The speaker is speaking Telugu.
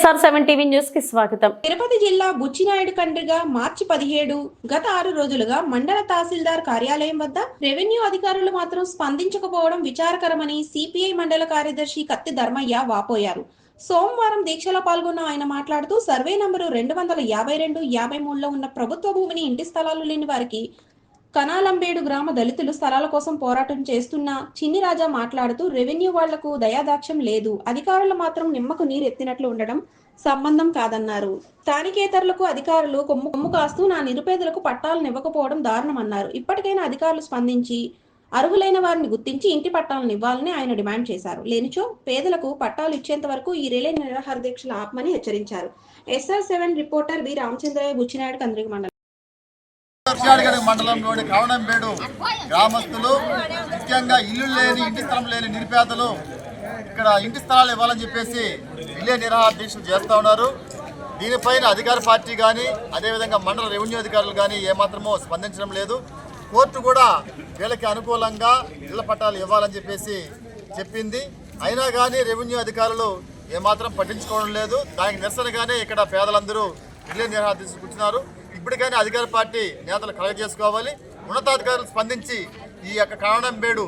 ఎస్ఆర్ సెవెన్ టీవీ న్యూస్కి స్వాగతం. తిరుపతి జిల్లా బుచ్చినాయుడు కండ్రిగా మార్చి పదిహేడు గత ఆరు రోజులుగా మండల తహసీల్దార్ కార్యాలయం వద్ద రెవెన్యూ అధికారులు మాత్రం స్పందించకపోవడం విచారకరమని సిపిఐ మండల కార్యదర్శి కత్తి ధర్మయ్య వాపోయారు. సోమవారం దీక్షలో పాల్గొన్న ఆయన మాట్లాడుతూ సర్వే నంబరు రెండు వందల యాభై రెండు యాభై మూడులో ఉన్న ప్రభుత్వ భూమిని ఇంటి స్థలాలు లేని వారికి కనాలంబేడు గ్రామ దళితులు స్థలాల కోసం పోరాటం చేస్తున్న చిన్ని రాజా మాట్లాడుతూ రెవెన్యూ వాళ్ళకు దయాదాక్ష్యం లేదు. అధికారులు మాత్రం నిమ్మకు నీరెత్తినట్లు ఉండడం సంబంధం కాదన్నారు. స్థానికేతరులకు అధికారులు కొమ్ము కొమ్ము కాస్తూ నా నిరుపేదలకు పట్టాలను ఇవ్వకపోవడం దారుణమన్నారు. ఇప్పటికైనా అధికారులు స్పందించి అర్హులైన వారిని గుర్తించి ఇంటి పట్టాలను ఇవ్వాలని ఆయన డిమాండ్ చేశారు. లేనిచో పేదలకు పట్టాలు ఇచ్చేంత వరకు ఈ రిలే నిరాహార దీక్షలు ఆపమని హెచ్చరించారు. SR seven reporter B Ramachandraiah Buchinaidu Kandriga మండలం. వర్షాడగడ మండలంలోని కావడంపేడు గ్రామస్తులు ముఖ్యంగా ఇల్లు లేని ఇంటి స్థలం లేని నిరుపేదలు ఇక్కడ ఇంటి స్థలాలు ఇవ్వాలని చెప్పేసి ఇల్లే నిరాహార దీక్షలు చేస్తూ ఉన్నారు. దీనిపైన అధికార పార్టీ కానీ అదేవిధంగా మండల రెవెన్యూ అధికారులు కానీ ఏమాత్రమో స్పందించడం లేదు. కోర్టు కూడా వీళ్ళకి అనుకూలంగా ఇళ్ళ పట్టాలు ఇవ్వాలని చెప్పేసి చెప్పింది. అయినా కానీ రెవెన్యూ అధికారులు ఏమాత్రం పట్టించుకోవడం లేదు. దానికి నిరసనగానే ఇక్కడ పేదలందరూ ఇళ్ళే నిరాహార దీక్ష కూర్చున్నారు. ఇప్పటికైనా అధికార పార్టీ నేతలు కలగజేసుకోవాలి. ఉన్నతాధికారులు స్పందించి ఈ యొక్క కారణం కారణంబేడు